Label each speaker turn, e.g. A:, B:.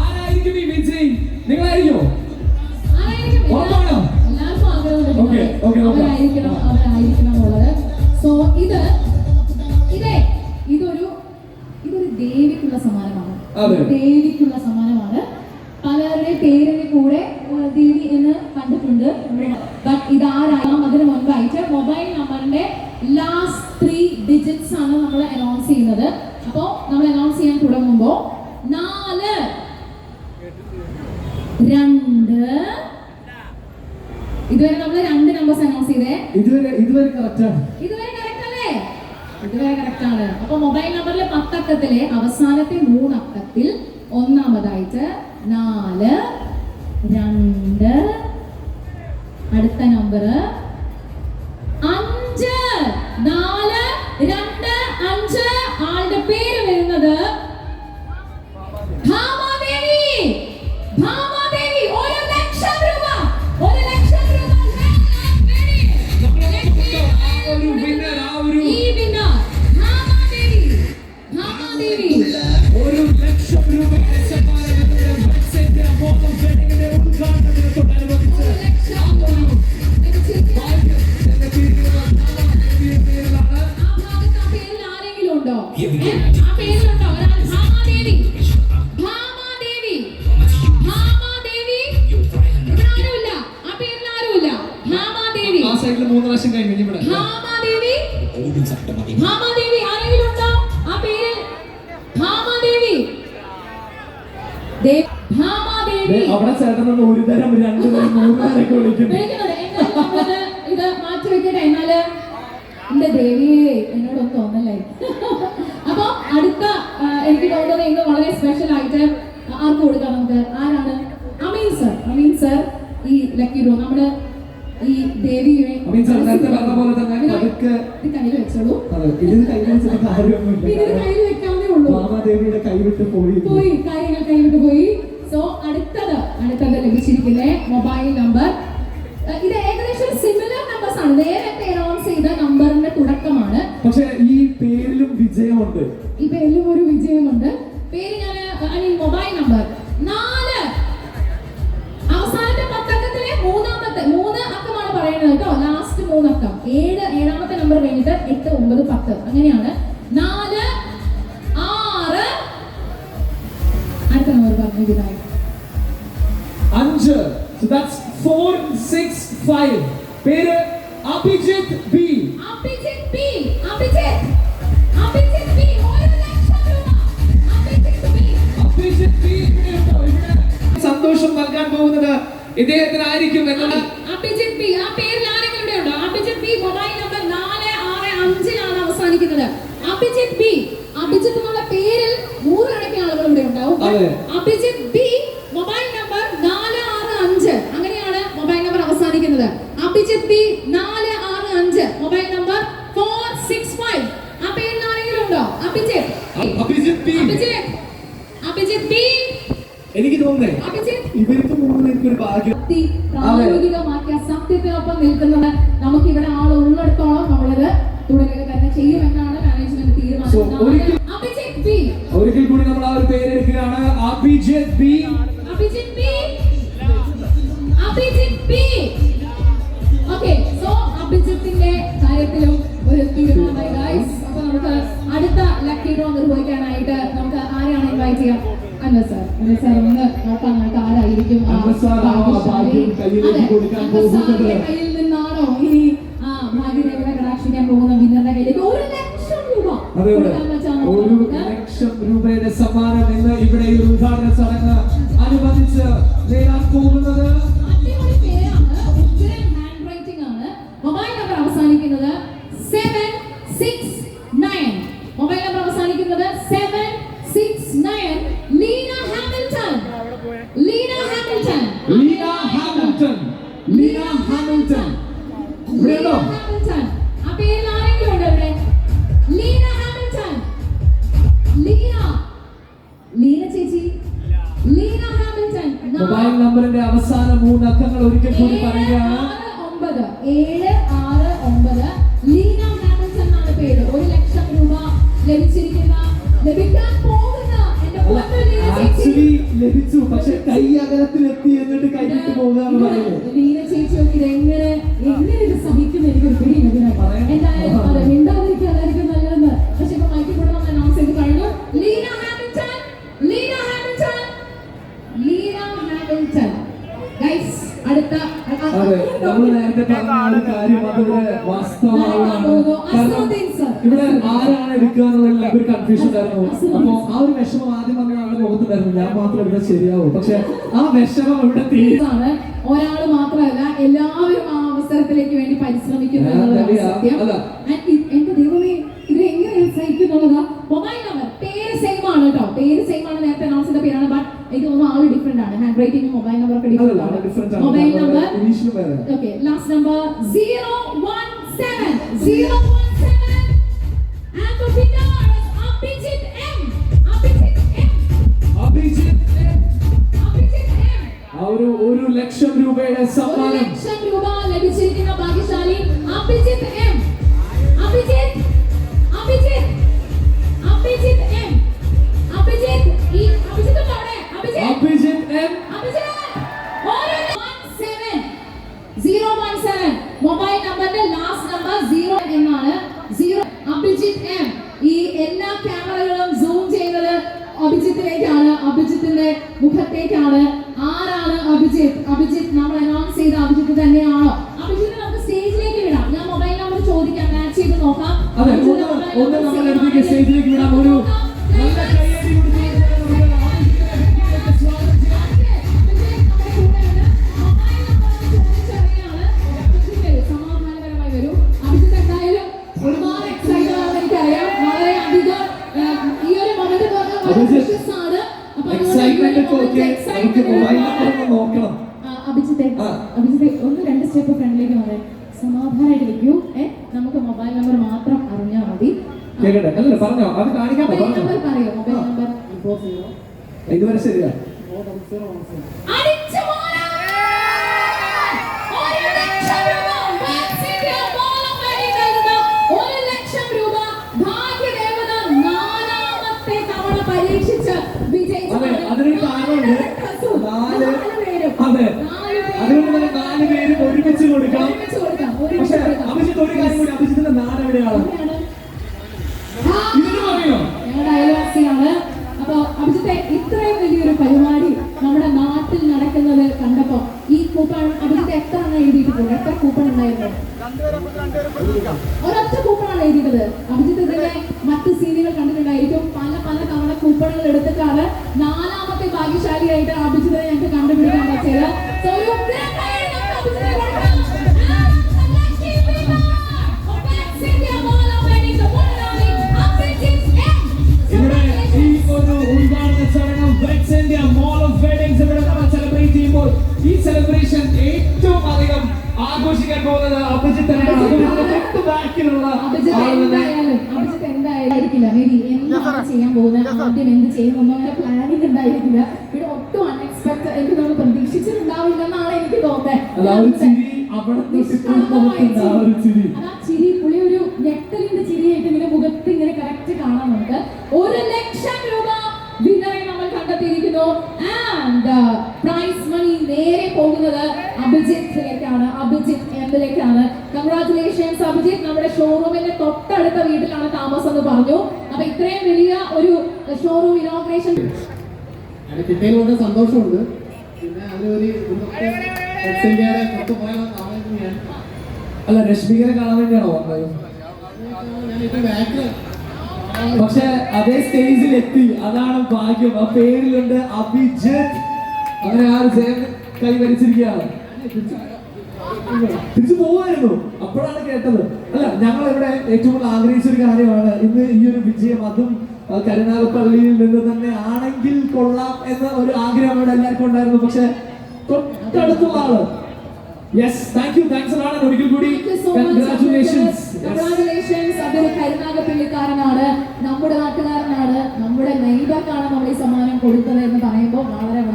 A: ആരായിരിക്കും ഈ വിജയി? നിങ്ങളായിരിക്കോ.
B: അവരായിരിക്കണം അവരായിരിക്കണം എന്നുള്ളത് സോ ഇത് ഇതേ ഇതൊരു ഇതൊരു ദേവിക്കുള്ള സമ്മാനമാണ്. ദേവിക്കുള്ള സമ്മാനമാണ്. പലരുടെ പേരിന് കൂടെ ദേവി എന്ന് കണ്ടിട്ടുണ്ട്. ബട്ട് ഇതാരായാം അതിന് മുൻപായിട്ട് മൊബൈൽ നമ്പറിന്റെ ലാസ്റ്റ് ഡിജിറ്റ്സ് ആണ് നമ്മൾ അനൗൺസ് ചെയ്യുന്നത്. അപ്പോൾ നമ്മൾ അനൗൺസ് ചെയ്യാൻ തുടങ്ങുമ്പോൾ നാല് രണ്ട്. ഇതുവരെ നമ്മൾ രണ്ട് നമ്പേഴ്സ് അനൗൺസ് ചെയ്തേ.
A: ഇതുവരെ ഇതുവരെ കറക്റ്റ് ആണ്.
B: ഇതുവരെ കറക്റ്റ് അല്ലേ? ഇതുവരെ കറക്റ്റ് ആണ്. അപ്പൊ മൊബൈൽ നമ്പറിലെ പത്തക്കത്തിലെ അവസാനത്തെ മൂന്നക്കത്തിൽ ഒന്നാമതായിട്ട് നാല് രണ്ട്. അടുത്ത നമ്പർ അഞ്ച്. നാല് രണ്ട് അഞ്ച് ആളുടെ പേര് വരുന്നത് ഒരു ലക്ഷം ഏ? ആ പേരിലുണ്ടോ ഒരാൾ ഭാമാദേവി. ഭാമാദേവി. ഭാമാദേവി. ഇവിടെ ആരുമില്ല ആ പേരിൽ ആരുമില്ല ഭാമാദേവി.
A: ആ സൈഡിൽ മൂന്ന് പ്രാവശ്യം കഴിഞ്ഞു ഇവിടെ.
B: ഭാമാദേവി. ഭാമാദേവി ആരെങ്കിലും ഉണ്ടോ ആ പേരിൽ ഭാമാദേവി. ഭാമാദേവി.
A: അവിടെ ചേട്ടനൊന്ന് ഒരു തരം രണ്ടു തരം മൂന്ന് തരമൊക്കെ വിളിക്കുന്നു
B: ഇത് മാറ്റി വെക്കട്ടെ. എന്നാൽ എന്റെ ദേവിയെ എന്നോടൊന്നും തോന്നല്ലേ? അപ്പൊ അടുത്ത എനിക്ക് തോന്നുന്നത് ഇന്ന് വളരെ സ്പെഷ്യൽ ആയിട്ട് ആർക്ക് കൊടുക്കാം നമുക്ക്? ആരാണ്? അമീൻ സർ അമീൻ സർ ഈ ലക്കി ഡ്രോ നമ്മുടെ ഈ ദേവിയെ കയ്യിൽ വെച്ചോളൂ.
A: ഇത്
B: കയ്യിൽ വെക്കാവുന്നേ ഉള്ളൂ.
A: മാമാദേവിയുടെ കൈവിട്ട് പോയി.
B: പോയി കാര്യങ്ങൾ കൈവിട്ട് പോയി. സോ അടുത്തത് അടുത്തത് ലഭിച്ചിരിക്കുന്നേ മൊബൈൽ നമ്പർ ഇത് ഏകദേശം സിമിലർ നമ്പേഴ്സ് ആണ് നേരത്തെ അനൗൺസ് ചെയ്ത നമ്പറിന്റെ തുടക്കമാണ്
A: പക്ഷെ ഈ പേരിലും വിജയമുണ്ട്.
B: ഈ പേരിലും ഒരു വിജയമുണ്ട്. പേര് ഞാൻ മൊബൈൽ നമ്പർ നാല്. അവസാനത്തെ പത്തക്കത്തിലെ മൂന്നാമത്തെ മൂന്ന് അക്കമാണ് പറയുന്നത് കേട്ടോ. ലാസ്റ്റ് മൂന്നക്കം. ഏഴ് ഏഴാമത്തെ നമ്പർ കഴിഞ്ഞിട്ട് എട്ട് ഒമ്പത് പത്ത്. അങ്ങനെയാണ്. നാല് ആറ്. അടുത്ത നമ്പർ പറഞ്ഞു ഇതിനായി
A: അഞ്ച്. So that's four six five. പേര് ഇദ്ദേഹത്തിനായിരിക്കും എന്നുള്ള
B: അഭിജിത് പി ആ പേരിൽ ആരെങ്കിലും ഉണ്ടോ അഭിജിത് പി മൊബൈൽ നമ്പർ നാല് ആറ് അഞ്ചിലാണ് അവസാനിക്കുന്നത്. അഭിജിത് പി അഭിജിത്ത് എന്നുള്ള പേരിൽ നൂറുകണക്കിന് ആളുകൾ ഇവിടെ ഉണ്ടാവും
A: അതെ.
B: അഭിജിത്ത് ബി മൊബൈൽ നമ്പർ നാല് ആറ് അഞ്ച് അങ്ങനെയാണ് മൊബൈൽ നമ്പർ അവസാനിക്കുന്നത് അഭിജിത്ത് ബി നാല് ആറ് അഞ്ച് mobile number four six five ആ പേരിൽ ആരെങ്കിലും ഉണ്ടോ അഭിജിത്ത്
A: അഭിജിത്ത് ബി
B: അഭിജിത്ത് അഭിജിത്ത് ബി
A: എനിക്ക് തോന്നുന്നേ
B: അഭിജിത്ത്
A: ഇവർക്ക് മൂന്ന് എനിക്കൊരു ഭാഗ്യം
B: ശക്തി പ്രായോഗികമാക്കിയ സത്യത്തിനൊപ്പം നിൽക്കുന്നത് നമുക്ക് ഇവിടെ ആൾ ഉള്ളിടത്തോളം നമ്മളത് തുടരുക തന്നെ ചെയ്യുമെന്നാണ് മാനേജ്മെന്റ്
A: തീരുമാനം. ഒരിക്കൽ കൂടി നമ്മൾ ആ ഒരു പേരെടുക്കുകയാണ്.
B: കയ്യിൽ നിന്നാണോ ഇനി ആ ഭാഗ്യദേവനെ കടാക്ഷിക്കാൻ പോകുന്ന വിന്നറുടെ കയ്യിലേക്ക്? ഒരു ലക്ഷം രൂപ
A: അതെ ഒരു ലക്ഷം രൂപയുടെ സമ്മാനം ഇന്ന് ഇവിടെ ഈ ഉദ്ഘാടന ചടങ്ങ് അനുബന്ധിച്ച് നേടാൻ പോകുന്നത്.
B: അടിപൊളി ഹാൻഡ് റൈറ്റിംഗ് ആണ്. മൊബൈൽ നമ്പർ അവസാനിക്കുന്നത് seven six nine mobile number അവസാനിക്കുന്നത് seven six nine Leena Hamilton. Leena
A: Leah Hamilton. Leah Hamilton.
B: Leah
A: Hamilton.
B: Mobile നമ്പറിന്റെ അവസാന മൂന്ന് അക്കങ്ങൾ ഒരിക്കൽ കൂടി പറയുക. ലീന പേര്. ഒരു ലക്ഷം രൂപ
A: ലഭിച്ചിരിക്കുന്ന ലഭിക്കാൻ പോകുന്ന അവസാനം ലഭിച്ചു. പക്ഷെ കൈ അകലത്തിലെത്തി എന്നിട്ട് കൈവിട്ട് പോകാന്ന് പറയുന്നത്
B: ലീന ചേച്ചി ഒക്കെ ഇത് എങ്ങനെ എങ്ങനെ ഇത് സഹിക്കും എനിക്ക്. എന്തായാലും മിണ്ടാതിരിക്കാതായിരിക്കും നല്ലതെന്ന്. പക്ഷെ ഇപ്പൊ മൈക്കിൽ കൂടെ നമ്മൾ അനൗൺസ് ചെയ്ത് കഴിഞ്ഞു. Leena Hamilton Leena Hamilton Leena Hamilton. Guys അടുത്ത
A: അതെ നമ്മൾ നേരത്തെ പറഞ്ഞ കാര്യം അതിവിടെ വാസ്തവമാവുകയാണ് കാരണം ഇവിടെ ആരാണ് എടുക്കുക എന്നുള്ളതിൽ ഒരു കൺഫ്യൂഷൻ ഉണ്ടായിരുന്നു. അപ്പൊ ആ ഒരു വിഷമം ആദ്യം വന്ന ആളുടെ മുഖത്തുണ്ടായിരുന്നു ഞാൻ മാത്രം ഇവിടെ ശരിയാവും. പക്ഷെ ആ വിഷമം ഇവിടെ
B: തീരാണ് ഒരാൾ മാത്രമല്ല എല്ലാവരും ആ അവസരത്തിലേക്ക് വേണ്ടി പരിശ്രമിക്കുന്നു എന്റെ ദൈവമേ ഇത് എങ്ങനെ സഹിക്കുന്നുള്ളതാ മൊബൈൽ നമ്പർ പേര് സെയിം ആണ് കേട്ടോ. പേര് സെയിം ആണ്. നേരത്തെ പേരാണ്. ബട്ട് എനിക്ക് തോന്നുന്നു ആൾ ഡിഫറെന്റ് ആണ്. ഹാൻഡ് റൈറ്റിംഗ് മൊബൈൽ നമ്പർ ഒക്കെ ഡിഫറെന്റ് ആണ്. Mobile number okay last number zero one seven zero one seven
A: ഒരു ഒരു ലക്ഷം രൂപയുടെ സമ്മാനം.
B: ലക്ഷം രൂപ ലഭിച്ചിരിക്കുന്ന ഭാഗ്യശാലി അഭിജിത്ത് എം. അഭിജിത്ത് അഭിജിത്ത് അഭിജിത്ത് എം. അഭിജിത്ത് ഈ അഭിജിത്ത് ഉണ്ടോ അവിടെ? Abhijith.
A: Abhijith M.
B: Abhijith. Zero one seven mobile നമ്പറിന്റെ ലാസ്റ്റ് നമ്പർ സീറോ എന്നാണ്. Zero Abhijith M. ഈ എല്ലാ ക്യാമറകളും സൂം ചെയ്യുന്നത് അഭിജിത്തിലേക്കാണ്. അഭിജിത്തിന്റെ മുഖത്തേക്കാണ്. അഭിജിത്ത് നമ്മൾ അനൗൺസ് ചെയ്ത അഭിജിത്ത് തന്നെയാണോ? അഭിജിത്ത് നമുക്ക് സ്റ്റേജിലേക്ക് വിടാം. ഞാൻ മൊബൈൽ നമ്പർ ചോദിക്കാം മാച്ച് ചെയ്ത് നോക്കാം.
A: സ്റ്റേജിലേക്ക് വിടാം. ഒരു എക്സൈറ്റ്മെന്റ് ഒക്കെ നമുക്ക് മൊബൈൽ. നമ്പർ ഒന്ന് നോക്കണം.
B: അഭിജിത്തെ ഒന്ന് രണ്ട് സ്റ്റെപ്പ് ഫ്രണ്ടിലേക്ക് വന്നേ സമാധാനമായിട്ടിരിക്കൂ ഏ? നമുക്ക് മൊബൈൽ നമ്പർ മാത്രം അറിഞ്ഞാൽ മതി.
A: ഇതുവരെ
B: അല്ലല്ല മറ്റ് സീനുകൾ കണ്ടിട്ടുണ്ടായിരിക്കും. പല പല തവണ കൂപ്പണുകൾ എടുത്തിട്ടാണ് നാലാമത്തെ ഭാഗ്യശാലിയായിട്ട് അഭിജിത്തിനെ ഞങ്ങൾക്ക് കണ്ടുപിടിക്കാൻ പറ്റിയത്.
A: ഈ സെലിബ്രേഷൻ ഏറ്റവും അധികം ആഘോഷിക്കാൻ പോകുന്നത് അഭിജിത്തനാണ് ബാക്കിലുള്ള
B: ആയിരിക്കില്ല മേ ബി എന്താണ് ചെയ്യാൻ പോകുന്നത്? ആദ്യം എന്ത് ചെയ്യുന്നു അങ്ങനെ പ്ലാനിങ് ഉണ്ടായിരിക്കില്ല. ഇവിടെ ഒട്ടും അൺഎക്സ്പെക്ടഡ് എനിക്ക് നമ്മൾ തോന്നുന്നു പ്രതീക്ഷിച്ചിട്ടുണ്ടാവില്ലെന്നാണ് എനിക്ക് തോന്നുന്നത്.
A: ആ ഒരു ചിരി
B: അത് ചിരി പുള്ളി ഒരു ഞെട്ടലിന്റെ ചിരിയായിട്ട് ഇങ്ങനെ മുഖത്ത് ഇങ്ങനെ കറക്റ്റ് കാണാൻ നമുക്ക്. ഒരു ലക്ഷം രൂപ നമ്മൾ കണ്ടെത്തിയിരിക്കുന്നു ആൻഡ് പ്രൈസ് മണി നേരെ പോകുന്നത് അഭിജിത്തിലേക്കാണ് അഭിജിത്ത് എമ്മിലേക്കാണ് കൺഗ്രാറ്റുലേഷൻസ് അഭിജിത്ത്. നമ്മുടെ ഷോറൂമിന്റെ തൊട്ടടുത്ത വീട്ടിലാണ് താമസം എന്ന് പറഞ്ഞു. അപ്പൊ ഇത്രയും വലിയ ഒരു ഷോറൂം ഇനോഗ്രേഷൻ
C: കിട്ടിയതിൽ വളരെ സന്തോഷമുണ്ട്. പിന്നെ അതിലൊരു
A: അല്ല രശ്മികനെ കാണാൻ വേണ്ടിയാണോ വന്നത്?
C: ഞാൻ ഇപ്പൊ ബാക്കിൽ
A: പക്ഷെ അതേ സ്റ്റേജിൽ എത്തി. അതാണ് ഭാഗ്യം. ആ പേരിലുണ്ട് അഭിജിത്ത്. അങ്ങനെ ആ ജയം കൈവരിച്ചിരിക്കുകയാണ് തിരിച്ചു പോവായിരുന്നു അപ്പോഴാണ് കേട്ടത്. അല്ല ഞങ്ങൾ ഇവിടെ ഏറ്റവും കൂടുതൽ ആഗ്രഹിച്ച ഒരു കാര്യമാണ്. ഇന്ന് ഈ ഒരു വിജയം അതും കരുനാഗപ്പള്ളിയിൽ നിന്ന് തന്നെ ആണെങ്കിൽ കൊള്ളാം എന്ന ഒരു ആഗ്രഹം ഇവിടെ എല്ലാവർക്കും ഉണ്ടായിരുന്നു. പക്ഷെ തൊട്ടടുത്തുള്ള ആൾ യെസ് താങ്ക് യു താങ്ക്സ് ആണ് ഒരിക്കൽ കൂടി കൺഗ്രാറ്റുലേഷൻസ്
B: Congratulations. അതൊരു കരുനാഗപ്പള്ളിക്കാരനാണ്. നമ്മുടെ നാട്ടുകാരനാണ്. നമ്മുടെ നെയ്ബർക്കാണ് നമ്മൾ ഈ സമ്മാനം കൊടുത്തത് എന്ന് പറയുമ്പോൾ വളരെ